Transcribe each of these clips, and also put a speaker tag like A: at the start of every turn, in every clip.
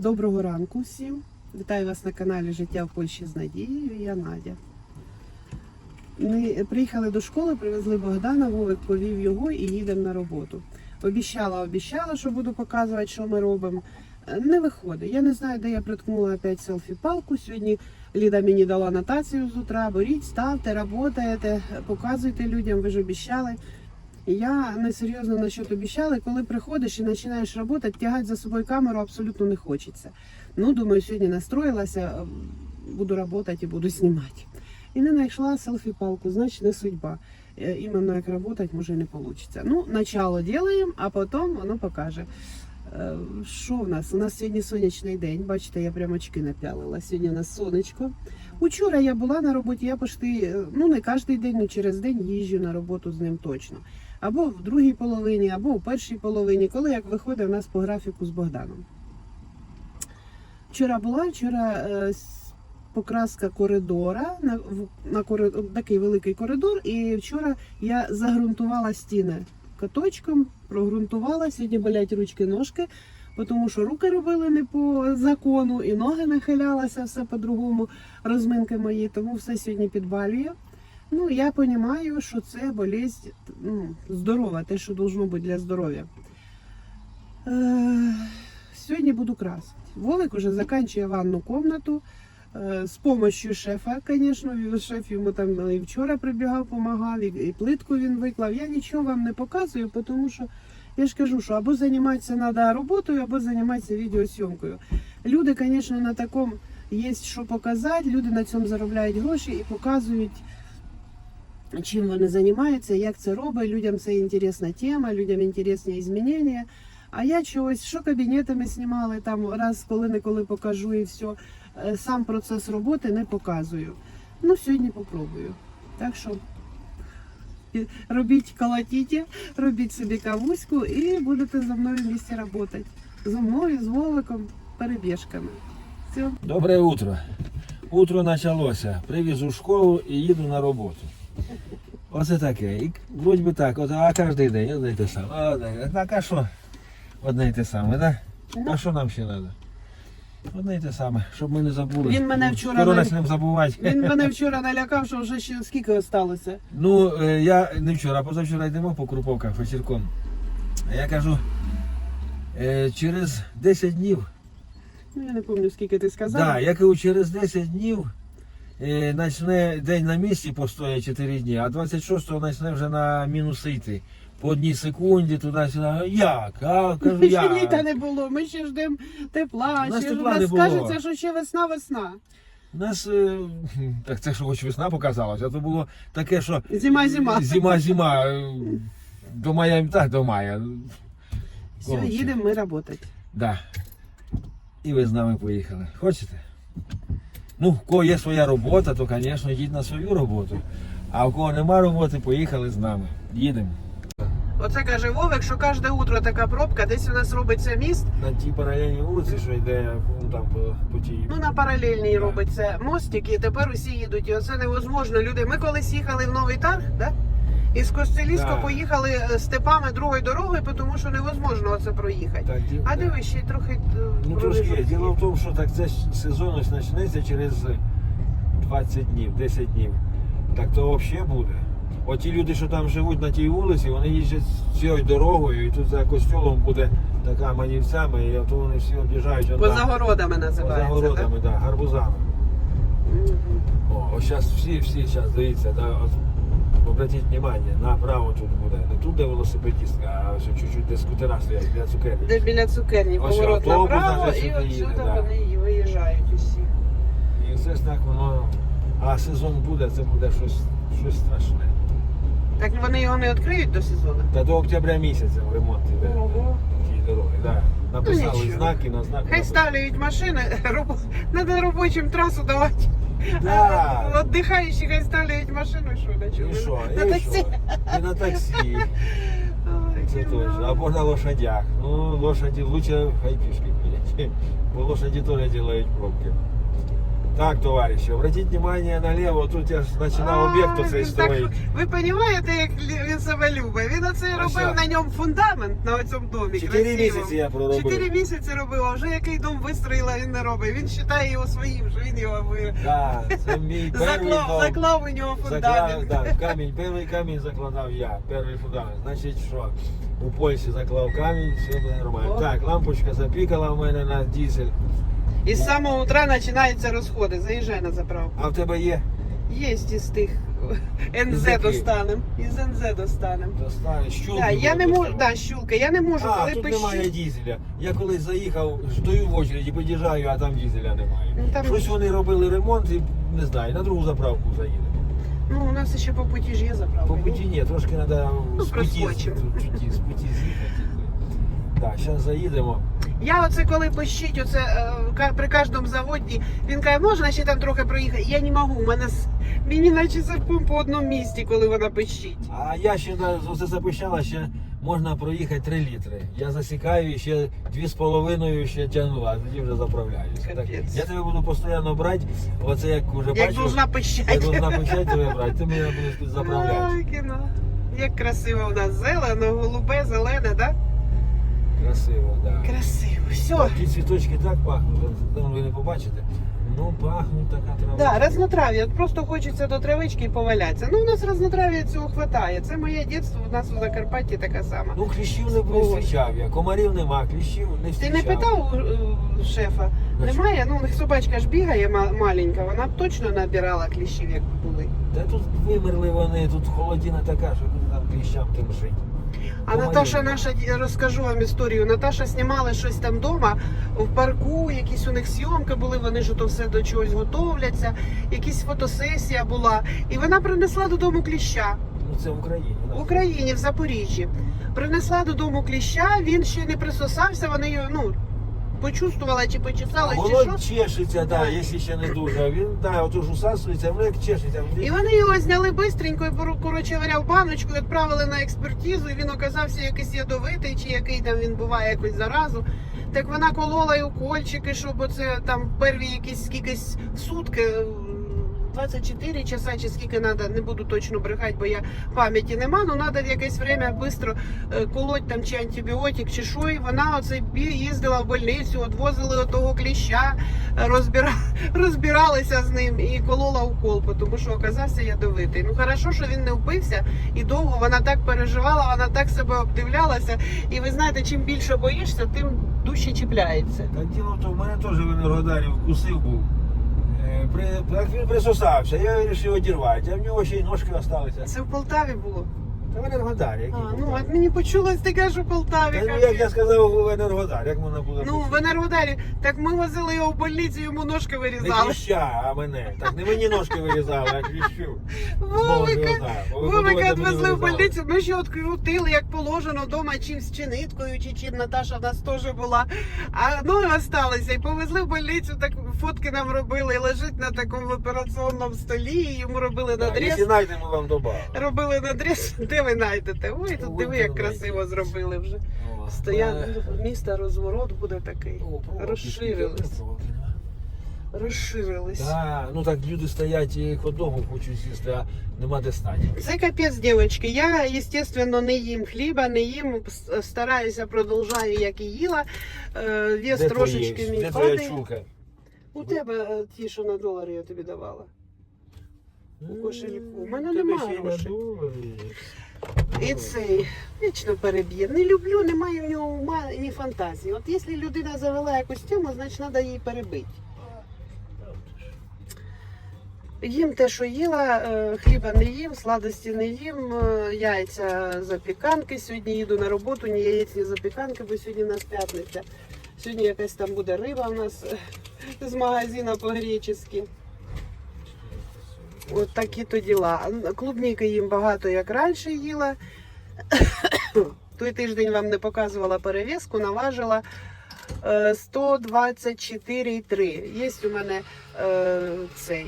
A: Доброго ранку всім. Вітаю вас на каналі Життя в Польщі з Надією. Я Надя. Ми приїхали до школи, привезли Богдана, Вовик повів його і їдемо на роботу. Обіщала, обіщала, що буду показувати, що ми робимо. Не виходить. Я не знаю, де я приткнула опять селфі-палку. Сьогодні Ліда мені дала нотацію з утра. Беріть, ставте, работаєте, показуйте людям, ви ж обіщали. Я несерйозно на що обіщали, коли приходиш і починаєш працювати, тягати за собою камеру абсолютно не хочеться. Ну, думаю, сьогодні настроїлася, ем, буду працювати і буду знімати. І не знайшла селфі-палку, значить не судьба. Е, Іменно як працювати може не вийде. Ну, начало робимо, а потім воно покаже. Е, Що в нас? У нас сьогодні сонячний день. Бачите, я прямо очки напялила. Сьогодні у нас сонечко. Учора я була на роботі, я пошти, е, ну не кожен день, але через день їжджу на роботу з ним точно. Або в другій половині, або в першій половині, коли як виходить у нас по графіку з Богданом. Вчора була, вчора е, покраска коридора, на, на коридор, такий великий коридор, і вчора я загрунтувала стіни каточком, прогрунтувала, сьогодні болять ручки-ножки, тому що руки робили не по закону, і ноги нахилялися, все по-другому, розминки мої, тому все сьогодні підбалює. Ну, я розумію, що це болезнь ну, здорова, те, що должно бути для здоров'я. Е, сьогодні буду красити. Вовик уже закінчує ванну кімнату. З допомогою шефа, звісно, шеф йому там і вчора прибігав, допомагав, і плитку він виклав. Я нічого вам не показую, тому що я ж кажу, що або займатися треба роботою, або займатися відеосйомкою. Люди, звісно, на такому є що показати, люди на цьому заробляють гроші і показують чим вони займаються, як це робить. Людям це інтересна тема, людям інтересні змінення. А я чогось, що кабінетами знімали, там раз коли-неколи покажу і все. Е, Сам процес роботи не показую. Ну, сьогодні попробую. Так що робіть колотіть, робіть собі кавуську і будете за мною в місті працювати. Зі мною, з Вовиком, перебіжками. Все.
B: Доброе утро. Утро почалося. Привіз у школу і їду на роботу. Оце таке. І вроді би так, от, а кожен день одне й те саме. А, одне- Так, а що? Одне й те саме, так?
A: Ну.
B: А що нам ще треба? Одне й те саме, щоб ми не забули.
A: Він мене вчора
B: Скоро
A: навіть-
B: почнемо забувати.
A: Він мене вчора налякав, що вже ще скільки залишилося.
B: Ну, е, я не вчора, а позавчора йдемо по Круповках вечірком. А я кажу, е, через 10 днів
A: Ну, я не пам'ятаю, скільки ти сказав.
B: Да, я кажу, через 10 днів почне день на місці постоє 4 дні, а 26-го почне вже на мінуси йти. По одній секунді туди-сюди. Як? А кажу,
A: Ще літа не було, ми ще ждемо тепла.
B: У нас
A: ще
B: тепла
A: нас
B: не було.
A: кажеться, що ще весна, весна.
B: У нас е, так це що хоч весна показалася, а то було таке, що
A: Зима, зима.
B: зима, зима. е, До мая, так, до мая.
A: Все,
B: Коротше.
A: їдемо ми працювати.
B: Да. І ви з нами поїхали. Хочете? Ну, в кого є своя робота, то, звісно, йдіть на свою роботу. А в кого нема роботи, поїхали з нами. Їдемо.
A: Оце каже Вовик, що кожне утро така пробка, десь у нас робиться міст.
B: На тій паралельній вулиці, що йде ну, там по, по тій.
A: Ну на паралельній робиться мостик, і тепер усі їдуть. І оце невозможно. Люди. Ми колись їхали в новий тарг, да? І з Костелівська
B: Да.
A: поїхали е, степами другою дорогою, тому що невозможно оце проїхати.
B: Так, ді-
A: А диви, ще трохи. е,
B: Ну трошки. Діло в тому, що так це сезон почнеться через 20 днів, 10 днів. Так то взагалі буде. Оті люди, що там живуть на тій вулиці, вони їздять цією дорогою, і тут за костюлом буде така манівцями, і то вони всі об'їжджають. он
A: Поза
B: там.
A: городами
B: За
A: називається.
B: городами, да, гарбузами.
A: Мгм.
B: О, ось зараз всі, всі зараз дивіться, да, обратіть внимание, направо тут буде. Не тут, де велосипедістка, а ось чуть-чуть, де скутера стоять, для цукерки.
A: Де біля цукерні
B: Ось
A: поворот
B: автобус
A: направо,
B: навіть
A: і
B: сюди їде,
A: отсюди
B: да.
A: вони і виїжджають усі.
B: І все ж так воно. А сезон буде, це буде щось, щось страшне.
A: Так вони його не відкриють до сезону.
B: Та до октября місяця в ремонт іде
A: Ого.
B: дороги. Да. Написали
A: Ну, нічого.
B: знаки на знаку.
A: Хай
B: написали.
A: ставляють машини, роб... треба робочим трасу давати.
B: Да.
A: А Отдихаючі хай ставляють машину, що на чому?
B: І що?
A: На
B: І
A: таксі.
B: що? І на таксі.
A: Ой,
B: Це точно. Або на лошадях. Ну, лошади лучше хай пішки ходять. Бо лошади теж роблять пробки. Так, товариші, обратіть внимание наліво, тут я ж починав об'єкт
A: А,
B: оцей
A: він так-
B: строїть.
A: Ви розумієте, як лі- він себе любить? Він оце
B: А
A: робив
B: що?
A: на ньому фундамент на цьому домі.
B: Чотири
A: красивому.
B: місяці я проробив.
A: Чотири місяці робив, а вже який дом вистроїла, він не робить. Він вважає його своїм, що він його ви...
B: Да, це мій перший
A: заклав,
B: дом.
A: заклав у нього
B: Заклав,
A: фундамент.
B: да, камінь, перший камінь закладав я, перший фундамент. Значить, що у Польщі заклав камінь, все буде нормально.
A: О.
B: Так, лампочка запікала в мене на дізель.
A: І з самого утра починаються розходи. Заїжджай на заправку.
B: А в тебе є?
A: Є із тих НЗ
B: яких?
A: достанем. Із НЗ достанем.
B: Достань, щулки.
A: Да, я не можу, да, щулка, я не можу,
B: А,
A: коли
B: тут
A: пищить.
B: немає дізеля. Я колись заїхав, стою в очереді, під'їжджаю, а там дізеля немає.
A: Ну, там-
B: Щось вони робили ремонт і не знаю, на другу заправку заїдемо.
A: Ну, у нас ще по путі ж є заправка.
B: По путі ні, трошки треба
A: Ну,
B: з путі, з,
A: проскочимо.
B: путі, з путі з'їхати. Так, зараз заїдемо.
A: Я оце коли пищить, оце е, при кожному заводі, він каже, можна ще там трохи проїхати. Я не можу, у мене с- мені наче серпом по одному місці, коли вона пищить.
B: А я ще на оце запищала, ще можна проїхати 3 літри. Я засікаю і ще 2,5 ще тягну, а тоді вже заправляюся. Так,
A: Капець.
B: я тебе буду постійно брати, оце як вже
A: Як
B: бачу,
A: должна пищати.
B: як должна пищати тебе брати, ти мене будеш тут заправляти.
A: Ай, кіно. Як красиво в нас зелено, голубе, зелене, да?
B: Красиво, так. Да.
A: Красиво. Все.
B: Ті цвіточки так пахнуть, ну, ви не побачите. Ну, пахнуть така трава.
A: Да, разнотрав'я. Просто хочеться до травички і повалятися. Ну, у нас разнотрав'я цього хватає. Це моє дитинство, у нас у Закарпатті така сама.
B: Ну, кліщів не зустрічав я, комарів нема, кліщів не
A: Ти не питав у, шефа?
B: Значить?
A: Немає? Ну, у них собачка ж бігає маленька, вона б точно набирала кліщів, як були.
B: Та тут вимерли вони, тут холодина така, що там кліщам тим жить.
A: А
B: Ой.
A: Наташа наша, я розкажу вам історію. Наташа знімала щось там вдома, в парку, якісь у них зйомки були, вони ж то все до чогось готовляться, Якісь фотосесія була. І вона принесла додому кліща.
B: Ну це в Україні.
A: В Україні, в Запоріжжі. Принесла додому кліща, він ще не присосався, вони його, ну, почувствувала чи почесала, чи
B: Воно
A: що.
B: чешеться, да, якщо ще не дуже. Він да, отож усасується, воно як чешеться.
A: І вони його зняли бистренько і коротше говоря, в баночку і відправили на експертизу. І він оказався якийсь ядовитий, чи який там він буває якось заразу. Так вона колола й укольчики, щоб оце там перві якісь скількись сутки. М, 24 часа чи скільки треба, не буду точно брехати, бо я пам'яті нема. Ну треба якесь время швидко колоть там чи антибіотик, чи що. І вона оце їздила в больницю, відвозили того кліща, е, розбира... розбиралися з ним і колола укол, тому що оказався ядовитий. Ну хорошо, що він не впився і довго вона так переживала, вона так себе обдивлялася. І ви знаєте, чим більше боїшся, тим дужче чіпляється.
B: Так діло тому, в мене теж в Енергодарі вкусив був. Е, При, він присосався, я вирішив одірвати, а в нього ще й ножки залишилися.
A: Це в Полтаві було.
B: Та в Енергодарі, який
A: А, ну от мені почулось таке, що в Полтаві.
B: Та, ну, як я сказав, в Енергодар, як можна було
A: Ну, в Енергодарі. Так ми возили його в больницю, йому ножки
B: Не
A: вирізали.
B: кліща, а мене. Так не мені ножки вирізали, а кліщу.
A: Вовика, Вовика відвезли в больницю, ми ще відкрутили, як положено, вдома чимсь чи ниткою, чи чим Наташа в нас теж була. А ноги осталися і повезли в больницю, так фотки нам робили, і лежить на такому операційному столі, і йому робили надріз.
B: Якщо знайдемо, вам добавимо.
A: Робили надріз, де ви знайдете? Ой, тут диви, як красиво зробили вже. Стоян, місто розворот буде такий. Розширились. Розширились.
B: Да, ну так люди стоять і ходогу хочуть з'їсти, а нема де стати.
A: Це капець, дівчатки. Я, звісно, не їм хліба, не їм, стараюся, продовжую, як і їла. Вес
B: Де
A: трошечки мій
B: Де твоя чулка?
A: У тебе е, ті, що на долари я тобі давала. У кошельку. У мене немає грошей. І цей вічно переб'є. Не люблю, немає в нього ума ні фантазії. От якщо людина завела якусь тему, значить треба її перебити. Їм те, що їла, е, хліба не їм, сладості не їм, е, яйця запіканки. Сьогодні їду на роботу, ні яєць, ні запіканки, бо сьогодні у нас п'ятниця. Сьогодні якась там буде риба у нас е, з магазину по-гречески. От такі то діла. Клубніки їм багато як раніше їла. Той тиждень вам не показувала перев'язку, наважила е, 124,3. Є у мене е, цей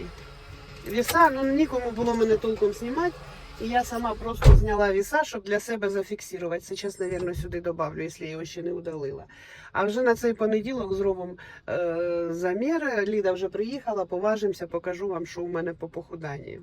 A: віса, ну нікому було мене толком знімати. І я сама просто зняла віса, щоб для себе зафіксувати. Зараз, мабуть, сюди добавлю, якщо я його ще не удалила. А вже на цей понеділок зробимо е, замір. Ліда вже приїхала, поважимося, покажу вам, що у мене по похуданні.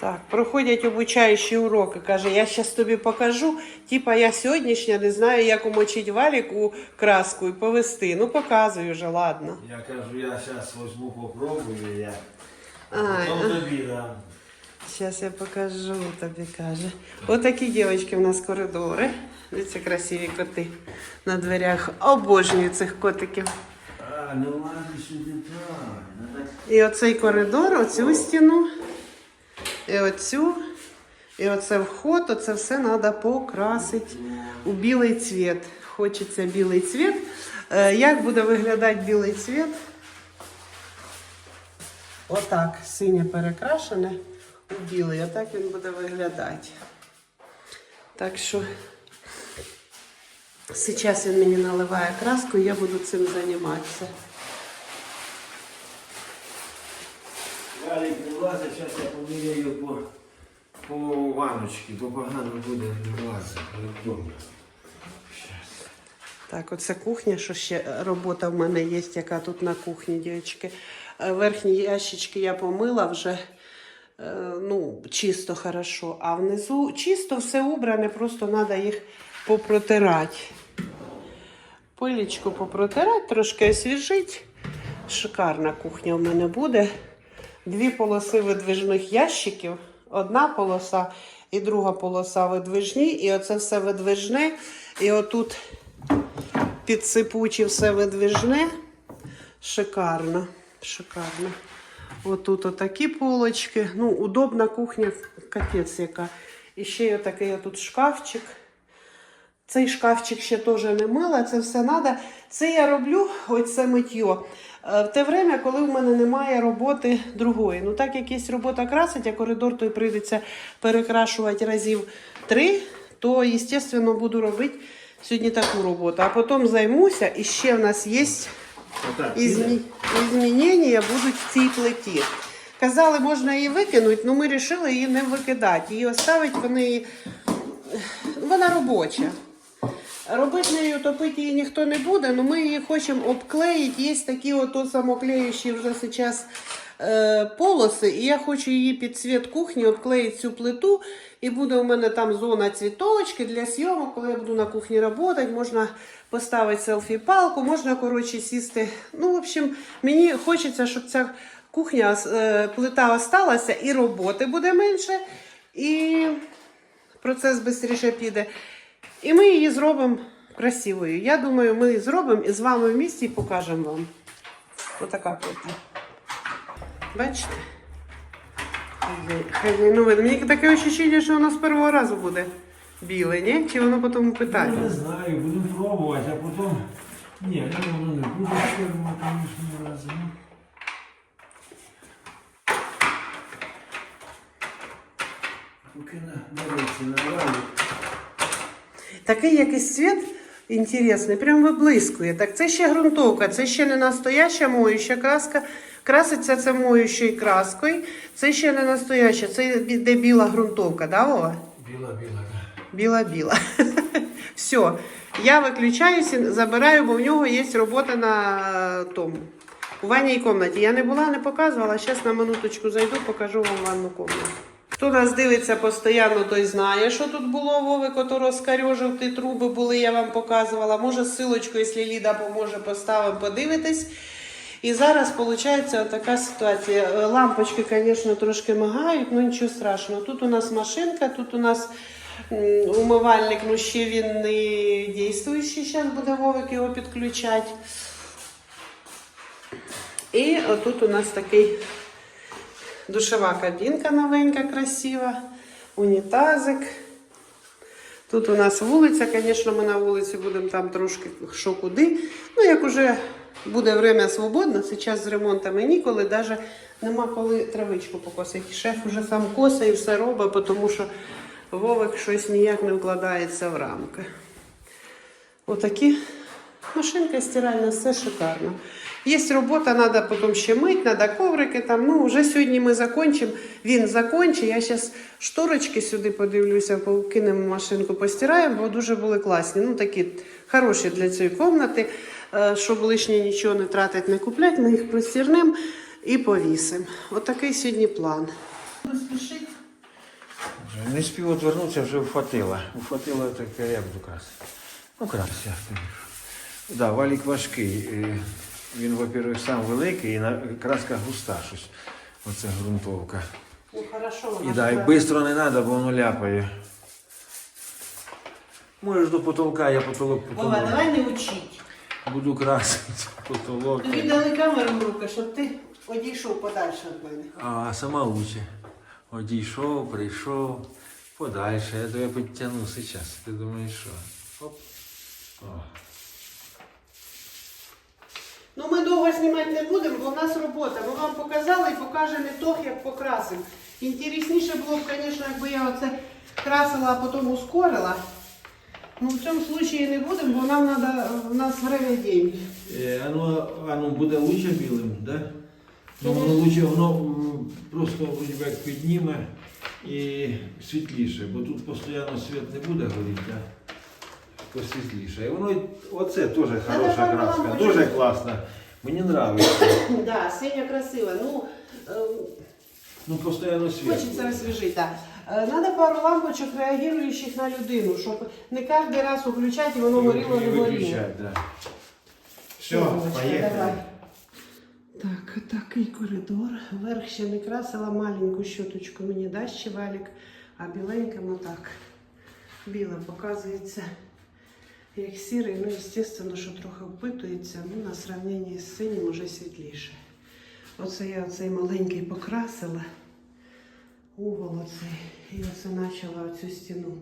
A: Так, проходять обучаючі уроки. Каже, я зараз тобі покажу. Типа я сьогоднішня не знаю, як умочити валік у краску і повести. Ну, показую вже, ладно.
B: Я кажу, я зараз візьму, попробую, я. Потім тобі дам.
A: Зараз я покажу тобі, каже. Отакі дівчатки в нас коридори. Дивіться, красиві коти на дверях. Обожнюю цих котиків.
B: А, ну ладно, сюди правильно. так.
A: І оцей коридор, оцю стіну, і оцю, і оце вход, оце все треба покрасити у білий цвіт. Хочеться білий цвіт. Е, Як буде виглядати білий цвіт? Отак, синє перекрашене у білий, отак він буде виглядати. Так що зараз він мені наливає краску, я буду цим займатися.
B: Валік не влазить, зараз я поміряю по, по ваночці, то погано буде не влазити. Добре.
A: Так, оце кухня, що ще е, робота в мене є, яка тут на кухні, дівчатки. Е, Верхні ящички я помила вже е, ну, чисто хорошо, а внизу чисто все убране, просто треба їх попротирати. Пилічку попротирати, трошки освіжити. Шикарна кухня в мене буде. Дві полоси видвижних ящиків, одна полоса і друга полоса видвижні. І оце все видвижне. І отут підсипучі все видвижне. Шикарно, шикарно. Отут отакі полочки. Ну, удобна кухня, капець яка. І ще є такий отут шкафчик. Цей шкафчик ще теж не мила, це все треба. Це я роблю, ось це миттєво. Е, В те время, коли в мене немає роботи другої. Ну так як є робота красить, а коридор той прийдеться перекрашувати разів три, то, звісно, буду робити сьогодні таку роботу. А потім займуся, і ще в нас є ізмі... змінення будуть в цій плиті. Казали, можна її викинути, але ми вирішили її не викидати. Її оставити, вони вона робоча. Робити нею, топити її ніхто не буде, але ми її хочемо обклеїти. Є такі ото самоклеючі вже зараз е, полоси, і я хочу її під цвіт кухні обклеїти цю плиту. І буде у мене там зона цвіточки для зйомок, коли я буду на кухні працювати, можна поставити селфі-палку, можна, коротше, сісти. Ну, в общем, мені хочеться, щоб ця кухня, е, плита осталася, і роботи буде менше, і процес швидше піде. І ми її зробимо красивою. Я думаю, ми її зробимо і з вами в місті покажемо вам. Отака плита. Бачите? Хазяїн, ну, мені таке відчуття, що воно з першого разу буде біле, ні? Чи воно потім
B: Я не знаю, буду пробувати, а потім. Ні, я воно не буду ферма, звісно, разом. Поки на дивиться на валік.
A: Такий якийсь цвіт інтересний, прям виблискує. Так це ще ґрунтовка, це ще не настояща моюща краска. Краситься це моющою краскою. Це ще не настояща, це де біла ґрунтовка, да, Вова?
B: Біла, біла.
A: Біла-біла. Все. Я виключаюся, забираю, бо в нього є робота на тому. У ванній кімнаті. Я не була, не показувала. Зараз на минуточку зайду, покажу вам ванну кімнату. Хто нас дивиться постійно, той знає, що тут було Вовик, ото розкарьожив, ті труби були, я вам показувала. Може, силочку, якщо Ліда поможе, поставимо, подивитись. І зараз виходить така ситуація. Е, Лампочки, звісно, трошки мигають, але нічого страшного. Тут у нас машинка, тут у нас умивальник, ну ще він не дійствуючий, зараз буде Вовик його підключати. І отут у нас такий душова кабінка новенька, красива, унітазик. Тут у нас вулиця, звісно, ми на вулиці будемо там трошки що куди. Ну, як уже буде время свободне, зараз з ремонтами ніколи, навіть нема коли травичку покосити. Шеф уже сам косить і все робить, тому що Вовик щось ніяк не вкладається в рамки. Отакі машинка стиральна, все шикарно. Є робота, треба потім ще мити, треба коврики там. Ну, вже сьогодні ми закінчимо. Він закінчить. Я зараз шторочки сюди подивлюся, кинемо машинку, постираємо, бо дуже були класні. Ну, такі хороші для цієї кімнати, Е, щоб лишнє нічого не тратити, не купляти, ми їх простірнемо і повісимо. Отакий сьогодні план. Спішить.
B: Не спів отвернутися, вже вхватила. Вхватила таке, як буду красити. Ну, краще, я. Да, валік важкий. Він, во-первых, сам великий і краска густа щось. Оце ґрунтовка.
A: Ну, хорошо,
B: І да, і швидко не треба, бо воно ляпає. Можеш до потолка, я потолок
A: Вова, давай не учить.
B: Буду красити потолок.
A: Тобі дали камеру в руки, щоб ти одійшов подальше від мене.
B: А сама уче. Одійшов, прийшов подальше. Я тебе підтягну зараз. Ти думаєш, що? Оп. О.
A: Ну ми довго знімати не будемо, бо в нас робота. Ми вам показали і покажемо ітог, як покрасимо. Інтересніше було б, звісно, якби я оце красила, а потім ускорила. Ну в цьому випадку не будемо, бо нам треба, в нас время деньги.
B: Е, Оно, оно буде лучше білим, да? Ну, воно лучше, воно м, просто вроді би, як підніме і світліше, бо тут постійно світ не буде горіти, а посвітліше. І воно, оце теж хороша краска, дуже класна. Мені подобається.
A: Да, синя красива. Ну,
B: Ну, постійно світ.
A: Хочеться освіжити, так. Е, Надо пару лампочок реагуючих на людину, щоб не кожен раз включати і воно горіло, не горіло.
B: Да. Все, поїхали.
A: Так, такий коридор. Верх ще не красила, маленьку щоточку мені дасть ще валік, а біленьким отак. Біле показується як сірий, ну, звісно, що трохи впитується, ну, на сравненні з синім вже світліше. Оце я оцей маленький покрасила, угол оцей, і оце почала цю стіну.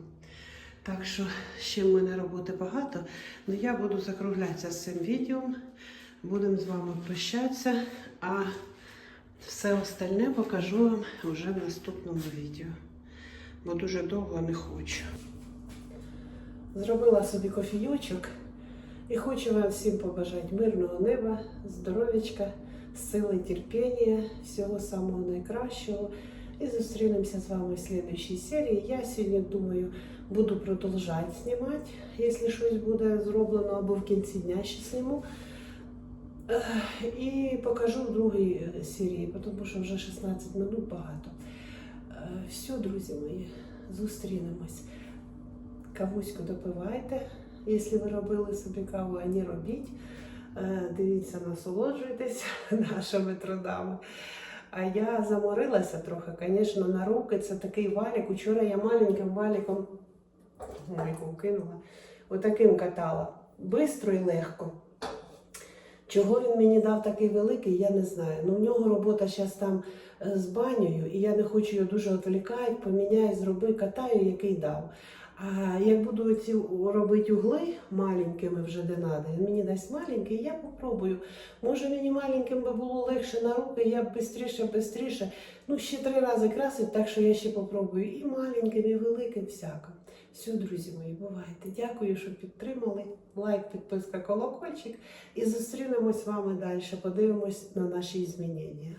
A: Так що ще в мене роботи багато, але я буду закруглятися з цим відео. Будемо з вами прощатися, а все остальне покажу вам вже в наступному відео. Бо дуже довго не хочу. Зробила собі кофійочок і хочу вам всім побажати мирного неба, здоров'ячка, сили, терпіння, всього самого найкращого. І зустрінемося з вами в слідчій серії. Я сьогодні думаю, буду продовжувати знімати, якщо щось буде зроблено або в кінці дня ще зніму. І покажу в другій серії, тому що вже 16 минут багато. Все, друзі мої, зустрінемось. Кавуську допивайте, якщо ви робили собі каву, а не робіть. Е, Дивіться, насолоджуйтесь нашими трудами. А я заморилася трохи, звісно, на руки. Це такий валік. Учора я маленьким валіком кинула. Отаким катала. Бистро і легко. Чого він мені дав такий великий, я не знаю. Ну, в нього робота зараз там е, з банею, і я не хочу його дуже відволікати, поміняю, зроби, катаю, який дав. Як буду ці робити угли маленькими вже де надо, він мені дасть маленький, я попробую. Може мені маленьким би було легше на руки, я б швидше, швидше. Ну, ще три рази красить, так що я ще попробую і маленьким, і великим, всяко. Все, друзі мої, бувайте. Дякую, що підтримали. Лайк, підписка, колокольчик. І зустрінемось з вами далі. Подивимось на наші змінення.